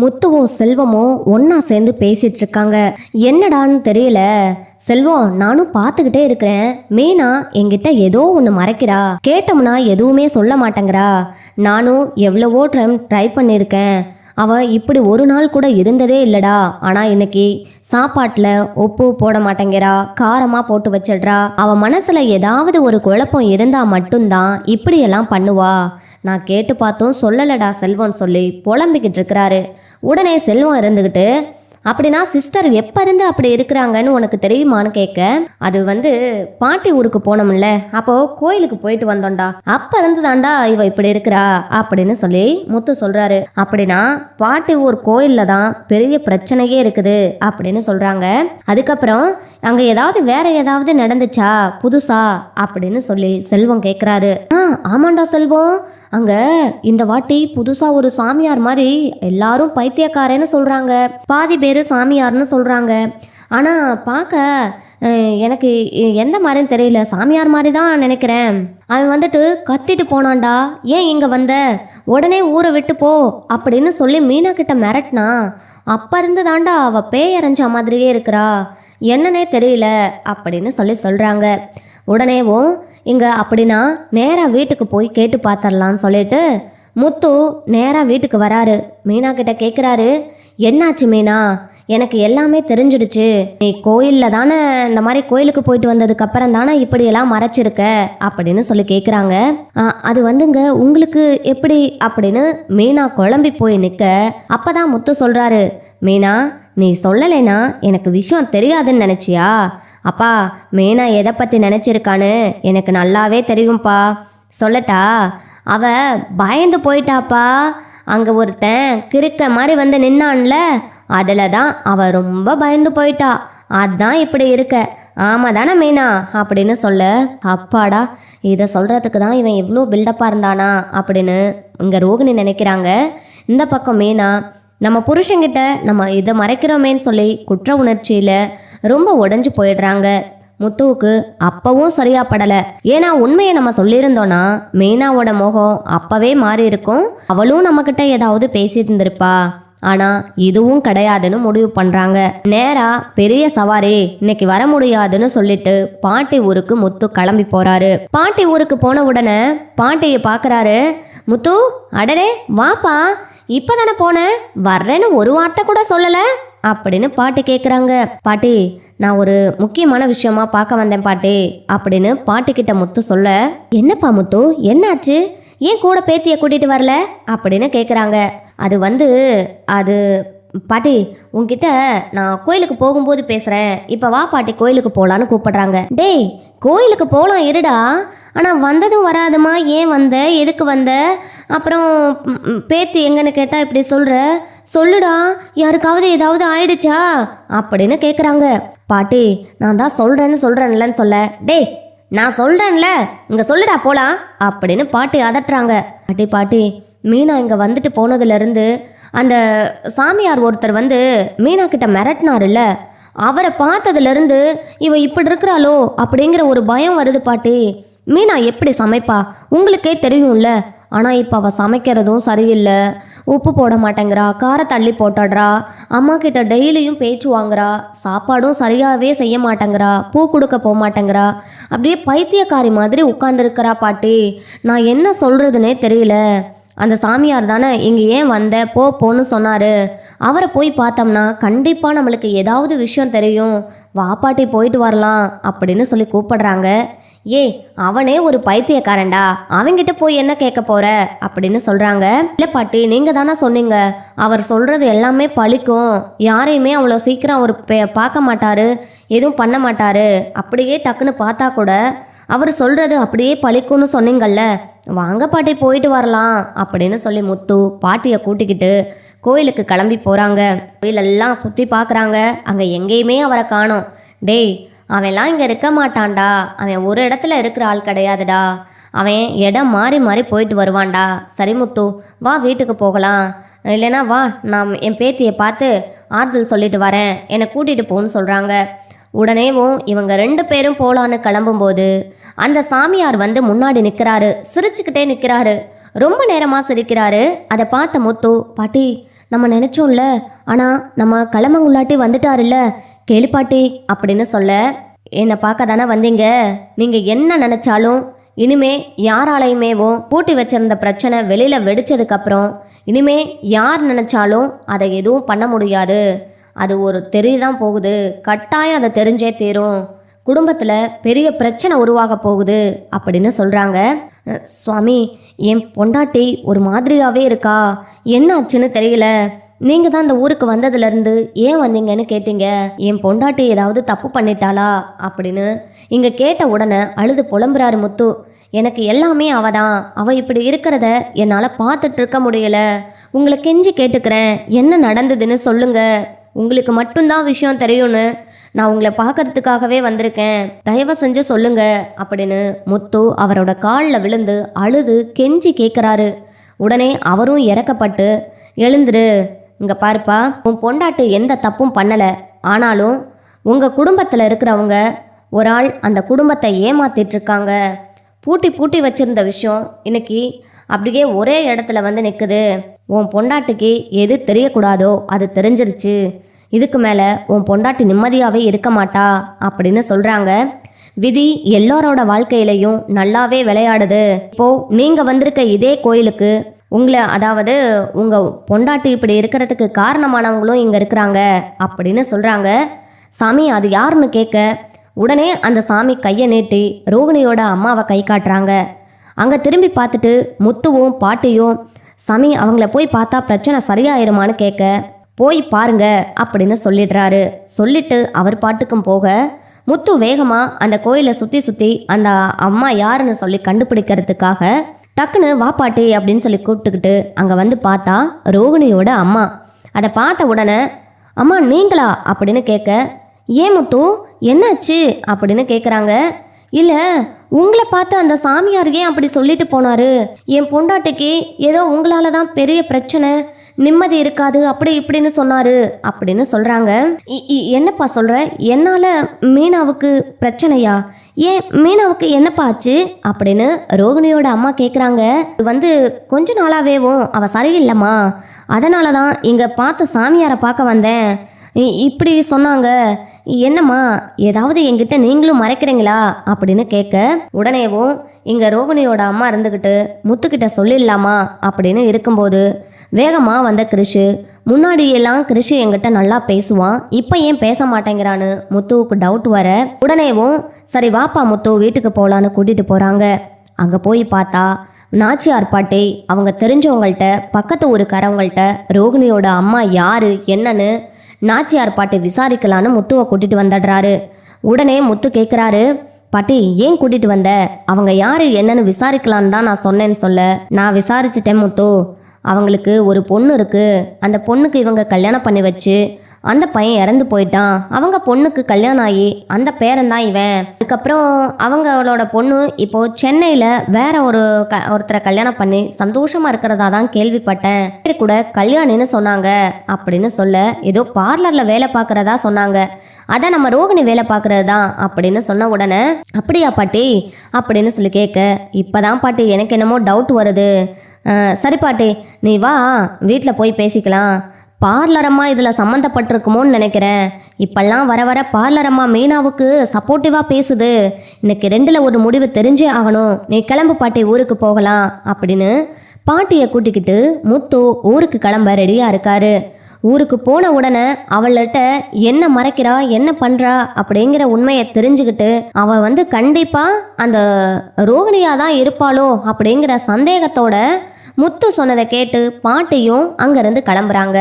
முத்துவும் செல்வமும் ஒன்னா சேர்ந்து பேசிட்டு இருக்காங்க என்னடான்னு தெரியல. செல்வம் நானும் பார்த்துக்கிட்டே இருக்கிறேன். மீனா என்கிட்ட ஏதோ ஒன்று மறைக்கிறா. கேட்டோம்னா எதுவுமே சொல்ல மாட்டேங்கிறா. நானும் எவ்வளவோ டைம் ட்ரை பண்ணியிருக்கேன். அவ இப்படி ஒரு நாள் கூட இருந்ததே இல்லடா. ஆனா இன்னைக்கு சாப்பாட்டில் உப்பு போட மாட்டேங்கிறா காரமாக போட்டு வச்சிடுறா. அவ மனசுல ஏதாவது ஒரு குழப்பம் இருந்தா மட்டும்தான் இப்படியெல்லாம் பண்ணுவா. நான் கேட்டு பார்த்தும் சொல்லலடா செல்வம் சொல்லி புலம்பிக்கிட்டு இருக்கிறாரு. உடனே செல்வம் இருந்துக்கிட்டு அப்படின்னா சிஸ்டர் எப்போ இருந்து அப்படி இருக்கிறாங்கன்னு உனக்கு தெரியுமான்னு கேட்க அது வந்து பாட்டி ஊருக்கு போனோம்ல அப்போ கோயிலுக்கு போயிட்டு வந்தோம்டா. அப்ப இருந்து தாண்டா இவ இப்படி இருக்கிறா அப்படின்னு சொல்லி முத்து சொல்றாரு. அப்படின்னா பாட்டி ஊர் கோயில்ல தான் பெரிய பிரச்சனையே இருக்குது அப்படின்னு சொல்றாங்க. அதுக்கப்புறம் அங்க ஏதாவது வேற ஏதாவது நடந்துச்சா புதுசா அப்படின்னு சொல்லி செல்வம் கேட்குறாரு ஆ ஆமாண்டா செல்வம். அங்கே இந்த வாட்டி புதுசாக ஒரு சாமியார் மாதிரி எல்லாரும் பைத்தியக்காரன்னு சொல்கிறாங்க பாதி பேர் சாமியார்னு சொல்கிறாங்க ஆனால் பார்க்க எனக்கு எந்த மாதிரின்னு தெரியல. சாமியார் மாதிரி தான் நினைக்கிறேன். அவன் வந்துட்டு கத்திட்டு போனான்டா. ஏன் இங்கே வந்த? உடனே ஊரை விட்டு போ அப்படின்னு சொல்லி மீனா கிட்ட மிரட்டினா அப்போ இருந்து தாண்டா அவள் பேய் மாதிரியே இருக்கிறா. என்னன்னே தெரியல அப்படின்னு சொல்லி சொல்கிறாங்க உடனேவும் இங்கே அப்படின்னா நேராக வீட்டுக்கு போய் கேட்டு பார்த்துடலான்னு சொல்லிட்டு முத்து நேராக வீட்டுக்கு வராரு. மீனா கிட்ட கேட்குறாரு என்னாச்சு மீனா? எனக்கு எல்லாமே தெரிஞ்சிடுச்சு. நீ கோயிலில் தானே இந்த மாதிரி கோயிலுக்கு போயிட்டு வந்ததுக்கு அப்புறம் தானே இப்படியெல்லாம் மறைச்சிருக்க? அப்படின்னு சொல்லி கேட்குறாங்க அது வந்துங்க உங்களுக்கு எப்படி? அப்படின்னு மீனா குழம்பி போய் நிற்க அப்போ தான் முத்து சொல்கிறாரு மீனா நீ சொல்லலைனா எனக்கு விஷயம் தெரியாதுன்னு நினச்சியா? அப்பா மீனா எதை பற்றி நினச்சிருக்கான்னு எனக்கு நல்லாவே தெரியும்ப்பா சொல்லட்டா? அவ பயந்து போயிட்டாப்பா. அங்கே ஒருத்தன் கிறுக்க மாதிரி வந்து நின்னான்ல அதில் தான் அவள் ரொம்ப பயந்து போயிட்டா. அதான் இப்படி இருக்க. ஆமாம் தானே மீனா? அப்படின்னு சொல்ல. அப்பாடா இதை சொல்கிறதுக்கு தான் இவன் இவ்வளோ பில்டப்பாக இருந்தானா அப்படின்னு இங்கே ரோகிணி நினைக்கிறாங்க. இந்த பக்கம் மீனா நம்ம புருஷங்கிட்ட நம்ம இதை மறைக்கிறோமேன்னு சொல்லி குற்ற உணர்ச்சியில் ரொம்ப உடஞ்சு போயிடுறாங்க. முத்துவுக்கு அப்பவும் சரியா படல ஏன்னா உண்மையை நம்ம சொல்லியிருந்தோம்னா மீனாவோட முகம் அப்பவே மாறி இருக்கும் அவளும் நம்மக்கிட்ட ஏதாவது பேசியிருந்திருப்பா. ஆனா இதுவும் கிடையாதுன்னு முடிவு பண்றாங்க. நேரா பெரிய சவாரி இன்னைக்கு வர முடியாதுன்னு சொல்லிட்டு பாட்டி ஊருக்கு முத்து கிளம்பி போறாரு. பாட்டி ஊருக்கு போன உடனே பாட்டியை பாக்குறாரு. முத்து அடடே வாப்பா இப்பதானே போனேன் வர்றேன்னு ஒரு வார்த்தை கூட சொல்லல. அப்படின்னு பாட்டு கேட்குறாங்க பாட்டி நான் ஒரு முக்கியமான விஷயமா பார்க்க வந்தேன் பாட்டி அப்படின்னு பாட்டி கிட்ட முத்து சொல்ல என்னப்பா முத்து என்னாச்சு? ஏன் கூட பேத்தியை கூட்டிட்டு வரல? அப்படின்னு கேட்குறாங்க அது வந்து அது பாட்டி உன்கிட்ட நான் கோயிலுக்கு போகும்போது பேசுகிறேன் இப்போ வா பாட்டி கோயிலுக்கு போகலான்னு கூப்பிடுறாங்க. டேய் கோயிலுக்கு போகலாம் இருடா. ஆனால் வந்ததும் வராதுமா? ஏன் வந்த? எதுக்கு வந்த? அப்புறம் பேத்து பேத்தி எங்கன்னு கேட்டால் இப்படி சொல்கிற சொல்லுடா யாருக்காவது ஏதாவது ஆயிடுச்சா? அப்படின்னு கேட்குறாங்க பாட்டி நான் தான் சொல்கிறேன்னு சொல்கிறேன்லன்னு சொல்ல. டேய் நான் சொல்கிறேன்ல இங்கே சொல்லுடா போலாம் அப்படின்னு பாட்டி அதட்டுறாங்க. பாட்டி பாட்டி மீனா இங்கே வந்துட்டு போனதுலேருந்து அந்த சாமியார் ஒருத்தர் வந்து மீனா கிட்ட மிரட்டினாருல்ல. அவரை பார்த்ததுலேருந்து இவ இப்படி இருக்கிறாளோ அப்படிங்கிற ஒரு பயம் வருது பாட்டி. மீனா எப்படி சமைப்பா? உங்களுக்கே தெரியும்ல. ஆனால் இப்போ அவள் சமைக்கிறதும் சரியில்லை. உப்பு போட மாட்டேங்கிறா காரை தள்ளி போட்டாடுறா அம்மா கிட்ட டெய்லியும் பேச்சு வாங்குறா. சாப்பாடும் சரியாகவே செய்ய மாட்டேங்கிறா. பூ கொடுக்க போக மாட்டேங்கிறா. அப்படியே பைத்தியக்காரி மாதிரி உட்காந்துருக்கிறா பாட்டி. நான் என்ன சொல்கிறதுனே தெரியல. அந்த சாமியார் தானே இங்கே ஏன் வந்த போ போன்னு சொன்னார். அவரை போய் பார்த்தோம்னா கண்டிப்பாக நம்மளுக்கு ஏதாவது விஷயம் தெரியும். வா பாட்டி போயிட்டு வரலாம் அப்படின்னு சொல்லி கூப்பிடுறாங்க. ஏய் அவனே ஒரு பைத்தியக்காரன்டா. அவங்கிட்ட போய் என்ன கேட்க போற? அப்படின்னு சொல்றாங்க. இல்ல பாட்டி நீங்க தானே சொன்னீங்க? அவர் சொல்றது எல்லாமே பழிக்கும். யாரையுமே அவ்வளோ சீக்கிரம் அவர் பே- பார்க்க மாட்டாரு. எதுவும் பண்ண மாட்டாரு. அப்படியே டக்குன்னு பார்த்தா கூட அவர் சொல்றது அப்படியே பழிக்கும்னு சொன்னீங்கல்ல. வாங்க பாட்டி போயிட்டு வரலாம். அப்படின்னு சொல்லி முத்து பாட்டியை கூட்டிக்கிட்டு கோயிலுக்கு கிளம்பி போகிறாங்க கோயிலெல்லாம் சுற்றி பார்க்குறாங்க. அங்கே எங்கேயுமே அவரை காணோம். டேய் அவன்லாம் இங்கே இருக்க மாட்டான்டா. அவன் ஒரு இடத்துல இருக்கிற ஆள் கிடையாதுடா. அவன் இடம் மாறி மாறி போயிட்டு வருவான்டா. சரி முத்து வா வீட்டுக்கு போகலாம். இல்லைனா வா நான் என் பேத்தியை பார்த்து ஆறுதல் சொல்லிட்டு வரேன். என்னை கூட்டிகிட்டு போன்னு சொல்கிறாங்க உடனேவும் இவங்க ரெண்டு பேரும் போலான்னு கிளம்பும்போது அந்த சாமியார் வந்து முன்னாடி நிற்கிறாரு சிரிச்சுக்கிட்டே நிற்கிறாரு ரொம்ப நேரமாக சிரிக்கிறாரு. அதை பார்த்த முத்து பாட்டி நம்ம நினச்சோம்ல. ஆனால் நம்ம கிளம்பங்குள்ளாட்டி வந்துட்டாருல்ல. கேளு பாட்டி அப்படின்னு சொல்ல என்னை பார்க்க தானே வந்தீங்க? நீங்கள் என்ன நினைச்சாலும் இனிமே யாராலையுமேவும் பூட்டி வச்சிருந்த பிரச்சனை வெளியில் வெடிச்சதுக்கப்புறம் இனிமே யார் நினைச்சாலும் அதை எதுவும் பண்ண முடியாது. அது ஒரு தெரிய தான் போகுது. கட்டாயம் அதை தெரிஞ்சே தீரும். குடும்பத்தில் பெரிய பிரச்சனை உருவாக போகுது அப்படின்னு சொல்கிறாங்க சுவாமி என் பொண்டாட்டி ஒரு மாதிரியாகவே இருக்கா? என்ன ஆச்சுன்னு தெரியல. நீங்கள் தான் இந்த ஊருக்கு வந்ததுலேருந்து ஏன் வந்தீங்கன்னு கேட்டீங்க? என் பொண்டாட்டி ஏதாவது தப்பு பண்ணிட்டாளா? அப்படின்னு இங்கே கேட்ட உடனே அழுது புலம்புறாரு முத்து. எனக்கு எல்லாமே அவ தான் அவ இப்படி இருக்கிறத என்னால் பார்த்துட்டு இருக்க முடியல. உங்களை கெஞ்சி கேட்டுக்கிறேன். என்ன நடந்ததுன்னு சொல்லுங்க. உங்களுக்கு மட்டும்தான் விஷயம் தெரியும்னு நான் உங்களை பார்க்கறதுக்காகவே வந்திருக்கேன். தயவு செஞ்சு சொல்லுங்க அப்படின்னு முத்து அவரோட காலில் விழுந்து அழுது கெஞ்சி கேட்குறாரு உடனே அவரும் இறக்கப்பட்டு எழுந்துரு. இங்க பாருப்பா உன் பொண்டாட்டு எந்த தப்பும் பண்ணலை. ஆனாலும் உங்கள் குடும்பத்தில் இருக்கிறவங்க ஒரு ஆள் அந்த குடும்பத்தை ஏமாத்திட்டு இருக்காங்க. பூட்டி பூட்டி வச்சிருந்த விஷயம் இன்னைக்கு அப்படியே ஒரே இடத்துல வந்து நிற்குது உன் பொண்டாட்டிக்கு எது தெரியக்கூடாதோ அது தெரிஞ்சிருச்சு. இதுக்கு மேலே உன் பொண்டாட்டி நிம்மதியாகவே இருக்க மாட்டா அப்படின்னு சொல்கிறாங்க விதி எல்லாரோட வாழ்க்கையிலையும் நல்லாவே விளையாடுது. இப்போ நீங்கள் வந்திருக்க இதே கோயிலுக்கு உங்களை அதாவது உங்கள் பொண்டாட்டி இப்படி இருக்கிறதுக்கு காரணமானவங்களும் இங்கே இருக்கிறாங்க அப்படின்னு சொல்கிறாங்க சாமி அது யாருன்னு கேட்க உடனே அந்த சாமி கையை நீட்டி ரோகிணியோட அம்மாவை கை காட்டுறாங்க. அங்கே திரும்பி பார்த்துட்டு முத்துவும் பாட்டியும் சாமி அவங்கள போய் பார்த்தா பிரச்சனை சரியாயிருமான்னு கேட்க போய் பாருங்க அப்படின்னு சொல்லிடுறாரு. சொல்லிட்டு அவர் பாட்டுக்கும் போக முத்து வேகமாக அந்த கோயிலை சுற்றி சுற்றி அந்த அம்மா யாருன்னு சொல்லி கண்டுபிடிக்கிறதுக்காக டக்குன்னு வா பாட்டி அப்படின்னு சொல்லி கூப்பிட்டுக்கிட்டு அங்கே வந்து பார்த்தா ரோகிணியோட அம்மா. அதை பார்த்த உடனே அம்மா நீங்களா? அப்படின்னு கேட்க ஏன் முத்து என்னாச்சு? அப்படின்னு கேட்குறாங்க இல்லை உங்களை பார்த்து அந்த சாமியார் ஏன் அப்படி சொல்லிட்டு போனார்? என் பொண்டாட்டிக்கு ஏதோ உங்களால தான் பெரிய பிரச்சனை நிம்மதி இருக்காது அப்படி இப்படின்னு சொன்னாரு அப்படின்னு சொல்றாங்க. இ- இ- என்னப்பா சொல்ற? என்னால மீனாவுக்கு பிரச்சனையா? ஏன் மீனாவுக்கு என்னப்பா ஆச்சு? அப்படின்னு ரோகிணியோட அம்மா கேட்குறாங்க வந்து கொஞ்ச நாளாவேவும் அவ சரியில்லைம்மா. அதனால தான் இங்கே பார்த்து சாமியாரை பார்க்க வந்தேன். இ- இப்படி சொன்னாங்க. என்னம்மா ஏதாவது என்கிட்ட நீங்களும் மறைக்கிறீங்களா? அப்படின்னு கேட்க உடனேவும் இங்கே ரோகிணியோட அம்மா இருந்துக்கிட்டு முத்துக்கிட்ட சொல்லிடலாமா? அப்படின்னு இருக்கும்போது வேகமாக வந்த கிருஷு முன்னாடியெல்லாம் எல்லாம் என்கிட்ட நல்லா பேசுவான் இப்போ ஏன் பேச மாட்டேங்கிறான்னு முத்துவுக்கு டவுட் வர உடனேவும் சரி வாப்பா முத்து வீட்டுக்கு போகலான்னு கூட்டிகிட்டு போகிறாங்க அங்கே போய் பார்த்தா நாச்சியார் பாட்டி அவங்க தெரிஞ்சவங்கள்ட்ட பக்கத்து ஊருக்காரவங்கள்ட்ட ரோகிணியோட அம்மா யாரு என்னன்னு நாச்சியார் பாட்டி விசாரிக்கலான்னு முத்துவை கூட்டிட்டு வந்துடுறாரு. உடனே முத்து கேட்குறாரு பாட்டி ஏன் கூட்டிட்டு வந்த? அவங்க யாரு என்னன்னு விசாரிக்கலான்னு தான் நான் சொன்னேன்னு சொல்ல. நான் விசாரிச்சிட்டேன் முத்து. அவங்களுக்கு ஒரு பொண்ணு இருக்குது அந்த பொண்ணுக்கு இவங்க கல்யாணம் பண்ணி வச்சு அந்த பையன் இறந்து போயிட்டான். அவங்க பொண்ணுக்கு கல்யாணம் ஆகி அந்த பேரன் தான் இவன். அதுக்கப்புறம் அவங்களோட பொண்ணு இப்போ சென்னையில் வேற ஒரு க ஒருத்தரை கல்யாணம் பண்ணி சந்தோஷமாக இருக்கிறதா தான் கேள்விப்பட்டேன். பேரு கூட கல்யாணின்னு சொன்னாங்க அப்படின்னு சொல்ல ஏதோ பார்லரில் வேலை பார்க்குறதா சொன்னாங்க. அதான் நம்ம ரோகிணி வேலை பார்க்குறது தான் அப்படின்னு சொன்ன உடனே அப்படியா பாட்டி? அப்படின்னு சொல்லி கேட்க இப்போதான் பாட்டி எனக்கு என்னமோ டவுட் வருது. சரி பாட்டி நீ வா வீட்டில் போய் பேசிக்கலாம். பார்லரம்மா இதில் சம்மந்தப்பட்டிருக்குமோன்னு நினைக்கிறேன். இப்பெல்லாம் வர வர பார்லரம்மா மீனாவுக்கு சப்போர்ட்டிவாக பேசுது. இன்னைக்கு ரெண்டில் ஒரு முடிவு தெரிஞ்சே ஆகணும். நீ கிளம்பு பாட்டி ஊருக்கு போகலாம் அப்படின்னு பாட்டியை கூட்டிக்கிட்டு முத்து ஊருக்கு கிளம்ப ரெடியாக இருக்காரு. ஊருக்கு போன உடனே அவள்கிட்ட என்ன மறைக்கிறா என்ன பண்ணுறா அப்படிங்கிற உண்மையை தெரிஞ்சுக்கிட்டு அவள் வந்து கண்டிப்பாக அந்த ரோகிணியாக தான் இருப்பாளோ அப்படிங்கிற சந்தேகத்தோட முத்து சொன்னதை கேட்டு பாட்டியும் அங்கேருந்து கிளம்புறாங்க.